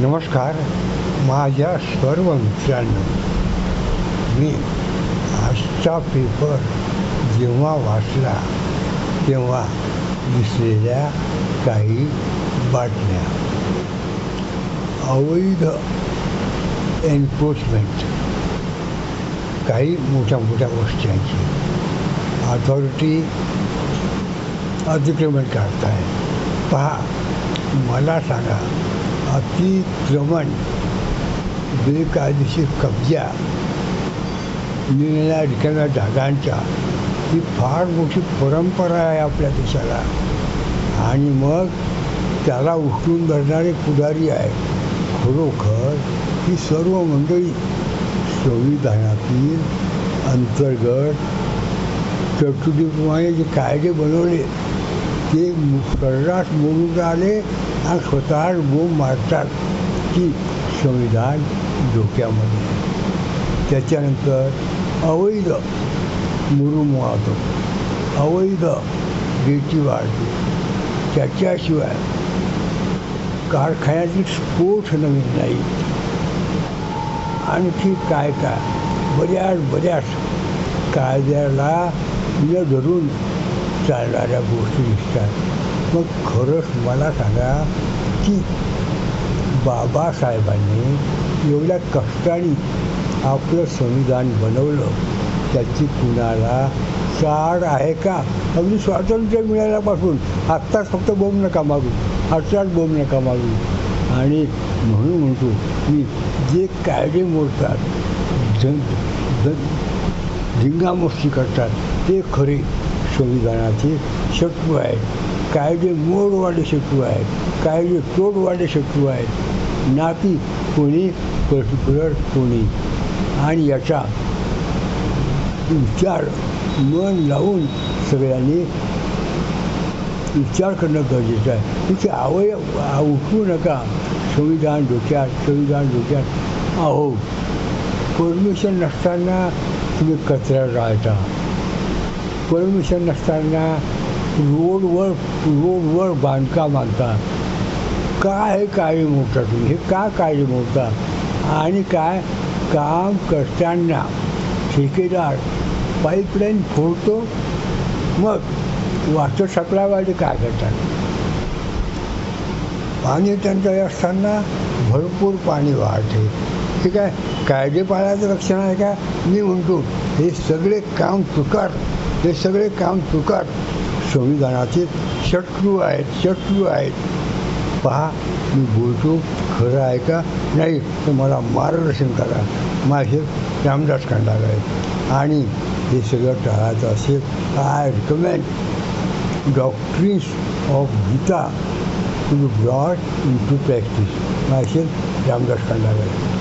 नमस्कार माझ्या सर्व मित्रांनो. मी आजचा पेपर जेव्हा वाचला तेव्हा दिसलेल्या काही बातम्या. अवैध एन्फोर्समेंट काही मोठ्या मोठ्या गोष्टींची. अथॉरिटी अतिक्रमण काढताय पहा मला सांगा अतिक्रमण बेकायदेशीर कब्जा मिळणाऱ्या रिकाम्या जागांच्या ही फार मोठी परंपरा आहे आपल्या देशाला. आणि मग त्याला उचलून धरणारे पुढारी आहे खरोखर ही सर्व मंडळी संविधानातील अंतर्गत तरतुदीप्रमाणे जे कायदे बनवले ते सर्रास मोडून राहिले हा स्वतः बोंब मारतात की संविधान धोक्यामध्ये. त्याच्यानंतर अवैध मुरुम वाहतो. अवैध रेती वाढते. त्याच्याशिवाय कारखान्यातील स्फोट नवीन नाही. आणखी काय काय? बऱ्याच बऱ्याच कायद्याला न धरून चालणाऱ्या गोष्टी दिसतात. मग खरंच मला सांगा की बाबासाहेबांनी एवढ्या कष्टाने आपलं संविधान बनवलं त्याची कुणाला चाड आहे का? अगदी स्वातंत्र्य मिळाल्यापासून आत्ताच फक्त बोंब नका मागू आत्ताच बोंब नका मागू. आणि म्हणून म्हणतो की जे कायदे मोडतात जन जन करतात ते खरे संविधानाचे शत्रू आहेत. कायदे मोडवाले शत्रू आहेत कायदे तोडवाले शत्रू आहेत ना की कोणी पर्टिक्युलर कोणी. आणि याचा विचार मन लावून सगळ्यांनी विचार करणं गरजेचं आहे. तिथे आवय उठवू नका. संविधान डोक्यात संविधान डोक्यात. अहो परमिशन नसताना तुम्ही कचरा राहता. परमिशन नसताना रोडवर रोडवर बांधकाम आणता. काय काळी मोडता तुम्ही हे का काळी मोडता आणि काय? काम करताना ठेकेदार पाईपलाईन फोडतो मग वाटर सप्लायवाले काय करतात? पाणी टंचाई असताना भरपूर पाणी वाढते ठीक आहे? कायदेपाळाचं रक्षण लक्षण आहे का? मी म्हणतो हे सगळे काम चुकार. हे सगळे काम चुकार. संविधानाचे शत्रू आहेत शत्रू आहेत. पहा मी बोलतो खरं आहे का? नाही तर मला मार्गदर्शन करा. माझे रामदास खंडार आहेत. आणि हे सगळं टाळायचं असेल I recommend doctrines of Gita to be brought into practice माझे रामदास खंडार आहेत.